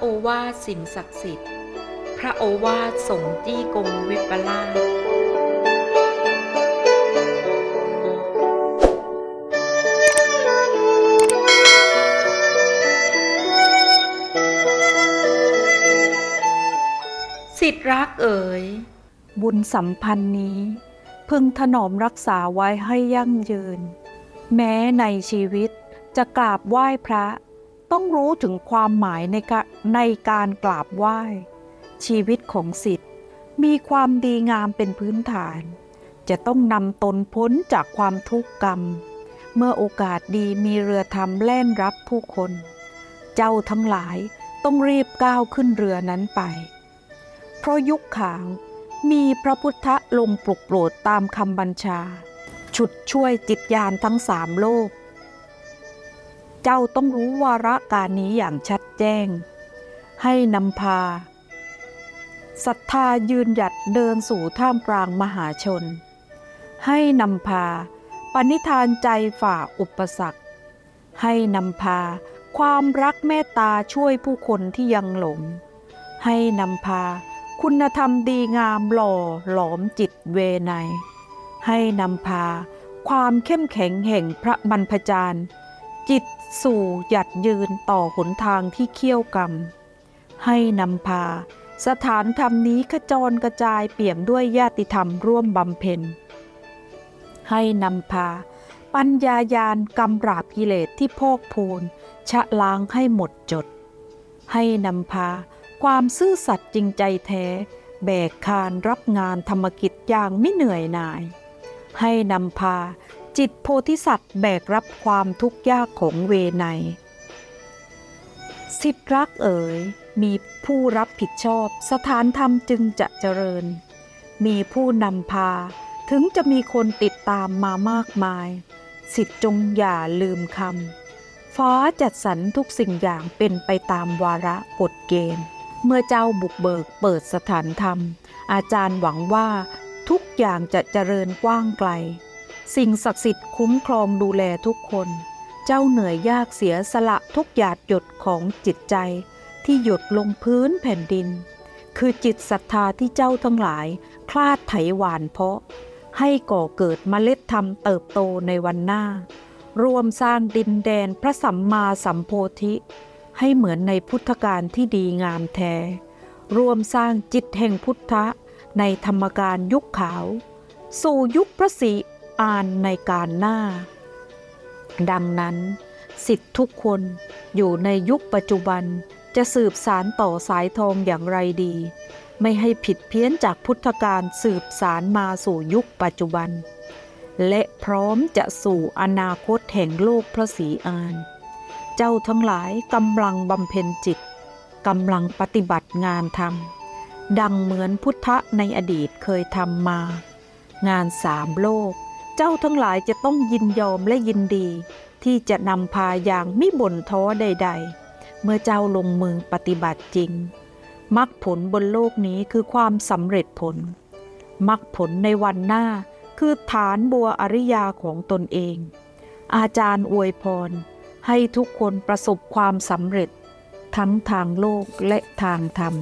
โอวาทสิ่งศักดิ์สิทธิ์ พระโอวาทสงฆ์จี้กงวิปลาสสิทธิรักเอ๋ย บุญสัมพันธ์นี้ พึงถนอมรักษาไว้ให้ยั่งยืน แม้ในชีวิตจะกราบไหว้พระ ต้องรู้ถึงความหมายในกในการกราบไหว้ ชีวิตของสิทธิ์มีความดีงามเป็นพื้นฐาน จะต้องนำตนพ้นจากความทุกข์กรรม เมื่อโอกาสดีมีเรือธรรมแล่นรับผู้คน เจ้าทั้งหลายต้องรีบก้าวขึ้นเรือนั้นไป เพราะยุคขางมีพระพุทธลงปลุกโปรดตามคำบัญชา ฉุดช่วยจิตยานทั้งสามโลก เจ้าต้องรู้วาระการนี้อย่างชัดแจ้ง ให้นำพาศรัทธายืนหยัดเดินสู่ท่ามกลางมหาชน ให้นำพาปณิธานใจฝ่าอุปสรรค ให้นำพาความรักเมตตาช่วยผู้คนที่ยังหลง ให้นำพาคุณธรรมดีงามหล่อหลอมจิตเวไนให้นำพาความเข้มแข็งแห่งพระบรรพจารย์ จิตสู่หยัดยืนต่อหนทางที่เขี้ยวกรรม ให้นำพา สถานธรรมนี้ขจรกระจายเปี่ยมด้วยญาติธรรมร่วมบำเพ็ญ ให้นำพา ปัญญายาณกำราบกิเลสที่พอกพูน ชะล้างให้หมดจด ให้นำพา ความซื่อสัตย์จริงใจแท้ แบกคานรับงานธรรมกิจอย่างไม่เหนื่อยหน่าย ให้นำพา จิตโพธิสัตว์แบกรับความทุกข์ยากของเวไนยสิทธิรักเอ๋ยมีผู้รับผิดชอบ สถานธรรมจึงจะเจริญ มีผู้นำพา ถึงจะมีคนติดตามมามากมาย สิทธิจงอย่าลืมคำฟ้าจัดสรรทุกสิ่งอย่างเป็นไปตามวาระกฎเกณฑ์ เมื่อเจ้าบุกเบิกเปิดสถานธรรม อาจารย์หวังว่าทุกอย่างจะเจริญกว้างไกล สิ่งศักดิ์สิทธิ์คุ้มครองดูแลทุกคน เจ้าเหนื่อยยากเสียสละทุกหยาดหยดของจิตใจ ที่หยดลงพื้นแผ่นดิน คือจิตศรัทธาที่เจ้าทั้งหลาย คลาดไถหวานเพาะ ให้ก่อเกิดเมล็ดธรรมเติบโตในวันหน้ารวมสร้างดินแดนพระสัมมาสัมโพธิ ให้เหมือนในพุทธการที่ดีงามแท้รวมสร้างจิตแห่งพุทธะในธรรมการยุคขาว สู่ยุคพระศรี อานในการหน้า ดังนั้น สิทธิทุกคนอยู่ในยุคปัจจุบันจะสืบสารต่อสายทองอย่างไรดี ไม่ให้ผิดเพี้ยนจากพุทธการสืบสารมาสู่ยุคปัจจุบัน และพร้อมจะสู่อนาคตแห่งโลกพระศรีอาน เจ้าทั้งหลายกำลังบำเพ็ญจิตกำลังปฏิบัติงานทำดังเหมือนพุทธในอดีตเคยทำมา งานสามโลก เจ้าทั้งหลายจะต้องยินยอมและยินดี ที่จะนำพาอย่างไม่บ่นท้อใด ๆ เมื่อเจ้าลงมือปฏิบัติจริงมรรคผลบนโลกนี้คือความสำเร็จผลมรรคผลในวันหน้าคือฐานบัวอริยาของตนเอง อาจารย์อวยพร ให้ทุกคนประสบความสำเร็จ ทั้งทางโลกและทางธรรม